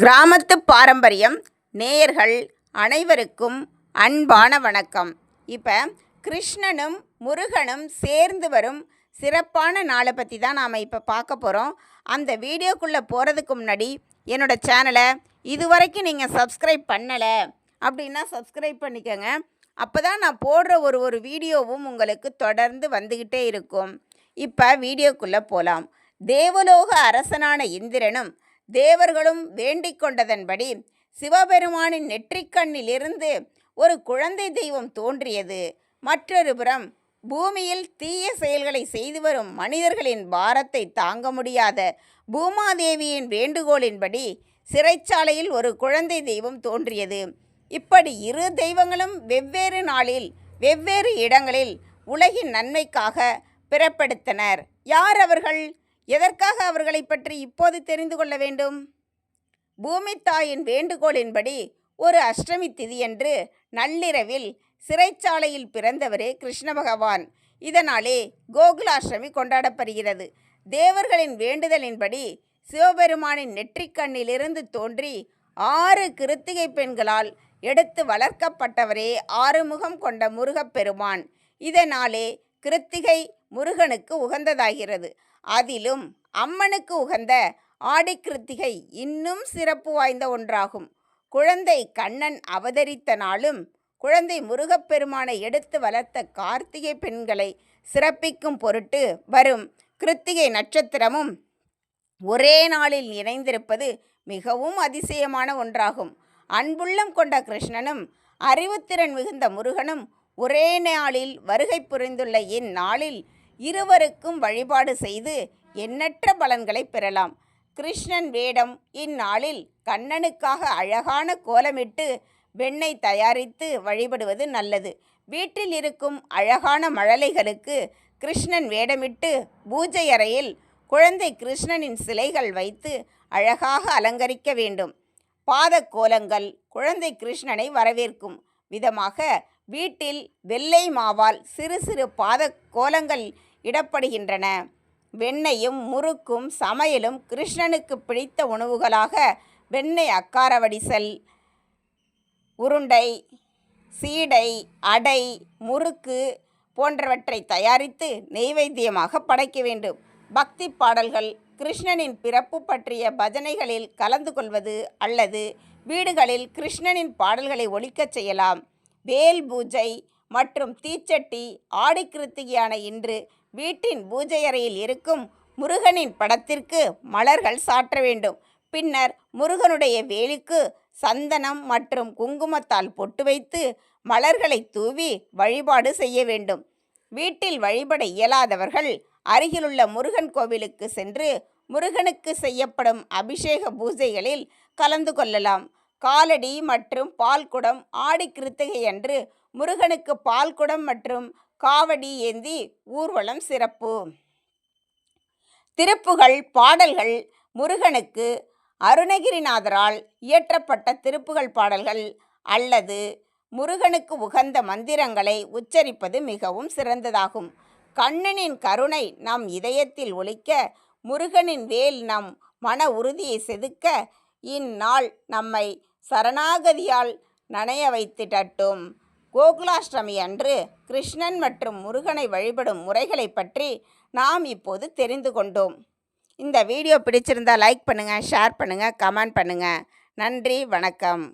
கிராமத்து பாரம்பரியம் நேயர்கள் அனைவருக்கும் அன்பான வணக்கம். இப்போ கிருஷ்ணனும் முருகனும் சேர்ந்து வரும் சிறப்பான நாளை பற்றி தான் நாம் இப்போ பார்க்க போகிறோம் அந்த வீடியோக்குள்ளே போகிறதுக்கு முன்னாடி என்னோட சேனலை இதுவரைக்கும் நீங்கள் சப்ஸ்கிரைப் பண்ணலை அப்படின்னா சப்ஸ்கிரைப் பண்ணிக்கோங்க. அப்போ தான் நான் போடுற ஒரு ஒரு வீடியோவும் உங்களுக்கு தொடர்ந்து வந்துக்கிட்டே இருக்கும். இப்போ வீடியோக்குள்ளே போகலாம் தேவலோக அரசனான இந்திரனும் தேவர்களும் வேண்டிக் கொண்டதன்படி சிவபெருமானின் நெற்றிக்கண்ணிலிருந்து ஒரு குழந்தை தெய்வம் தோன்றியது. மற்றொரு புறம் பூமியில் தீய செயல்களை செய்து வரும் மனிதர்களின் பாரத்தை தாங்க முடியாத பூமாதேவியின் வேண்டுகோளின்படி சிறைச்சாலையில் ஒரு குழந்தை தெய்வம் தோன்றியது. இப்படி இரு தெய்வங்களும் வெவ்வேறு நாளில் வெவ்வேறு இடங்களில் உலகின் நன்மைக்காக பிறப்படுத்தனர். யார் அவர்கள்? எதற்காக அவர்களை பற்றி இப்போது தெரிந்து கொள்ள வேண்டும்? பூமி தாயின் வேண்டுகோளின்படி ஒரு அஷ்டமி திதியன்று நள்ளிரவில் சிறைச்சாலையில் பிறந்தவரே கிருஷ்ண பகவான். இதனாலே கோகுலாஷ்டமி கொண்டாடப்படுகிறது. தேவர்களின் வேண்டுதலின்படி சிவபெருமானின் நெற்றிக்கண்ணிலிருந்து தோன்றி ஆறு கிருத்திகை பெண்களால் எடுத்து வளர்க்கப்பட்டவரே ஆறுமுகம் கொண்ட முருகப்பெருமான். இதனாலே கிருத்திகை முருகனுக்கு உகந்ததாகிறது. அதிலும் அம்மனுக்கு உகந்த ஆடி கிருத்திகை இன்னும் சிறப்பு வாய்ந்த ஒன்றாகும். குழந்தை கண்ணன் அவதரித்த நாளும் குழந்தை முருகப்பெருமானை எடுத்து வளர்த்த கார்த்திகை பெண்களை சிறப்பிக்கும் பொருட்டு வரும். கிருத்திகை நட்சத்திரமும் ஒரே நாளில் இணைந்திருப்பது மிகவும் அதிசயமான ஒன்றாகும். அன்புள்ளம் கொண்ட கிருஷ்ணனும் அறிவுத்திறன் மிகுந்த முருகனும் ஒரே நாளில் வருகை புரிந்துள்ள இந்நாளில் இருவருக்கும் வழிபாடு செய்து எண்ணற்ற பலன்களை பெறலாம். கிருஷ்ணன் வேடம் இந்நாளில் கண்ணனுக்காக அழகான கோலமிட்டு வெண்ணெய் தயாரித்து வழிபடுவது நல்லது. வீட்டில் இருக்கும் அழகான மழலைகளுக்கு கிருஷ்ணன் வேடமிட்டு பூஜை அறையில் குழந்தை கிருஷ்ணனின் சிலைகள் வைத்து அழகாக அலங்கரிக்க வேண்டும். பாத கோலங்கள் குழந்தை கிருஷ்ணனை வரவேற்கும். விதமாக வீட்டில் வெள்ளை மாவால் சிறு சிறு பாத கோலங்கள் இடப்படுகின்றன. வெண்ணையும் முறுக்கும் சமையலும் கிருஷ்ணனுக்கு பிடித்த உணவுகளாக வெண்ணெய் அக்கார வடிசல் உருண்டை சீடை அடை முறுக்கு போன்றவற்றை தயாரித்து நெய்வேத்தியமாக படைக்க வேண்டும். பக்தி பாடல்கள் கிருஷ்ணனின் பிறப்பு பற்றிய பஜனைகளில் கலந்து கொள்வது அல்லது வீடுகளில் கிருஷ்ணனின் பாடல்களை ஒழிக்கச் செய்யலாம். வேல் பூஜை மற்றும் தீச்சட்டி ஆடி கிருத்திகையான இன்று வீட்டின் பூஜை அறையில் இருக்கும் முருகனின் படத்திற்கு மலர்கள் சாற்ற வேண்டும். பின்னர் முருகனுடைய வேலிக்கு சந்தனம் மற்றும் குங்குமத்தால் பொட்டு வைத்து மலர்களை தூவி வழிபாடு செய்ய வேண்டும். வீட்டில் வழிபட இயலாதவர்கள் அருகிலுள்ள முருகன் கோவிலுக்கு சென்று முருகனுக்கு செய்யப்படும் அபிஷேக பூஜைகளில் கலந்து கொள்ளலாம். காலடி மற்றும் பால்குடம் ஆடி கிருத்திகை அன்று முருகனுக்கு பால்குடம் மற்றும் காவடி ஏந்தி ஊர்வலம் சிறப்பு. திருப்புகள் பாடல்கள் முருகனுக்கு அருணகிரிநாதரால் இயற்றப்பட்ட திருப்புகள் பாடல்கள் அல்லது முருகனுக்கு உகந்த மந்திரங்களை உச்சரிப்பது மிகவும் சிறந்ததாகும். கண்ணனின் கருணை நம் இதயத்தில் ஒழிக்க முருகனின் வேல் நம் மன உறுதியை செதுக்க இந்நாள் நம்மை சரணாகதியால் நனைய வைத்திடட்டும் கோகுலாஷ்டமி அன்று கிருஷ்ணன் மற்றும் முருகனை வழிபடும் முறைகளை பற்றி நாம் இப்போது தெரிந்து கொண்டோம். இந்த வீடியோ பிடிச்சிருந்தா லைக் பண்ணுங்கள் ஷேர் பண்ணுங்கள் கமெண்ட் பண்ணுங்கள் நன்றி வணக்கம்.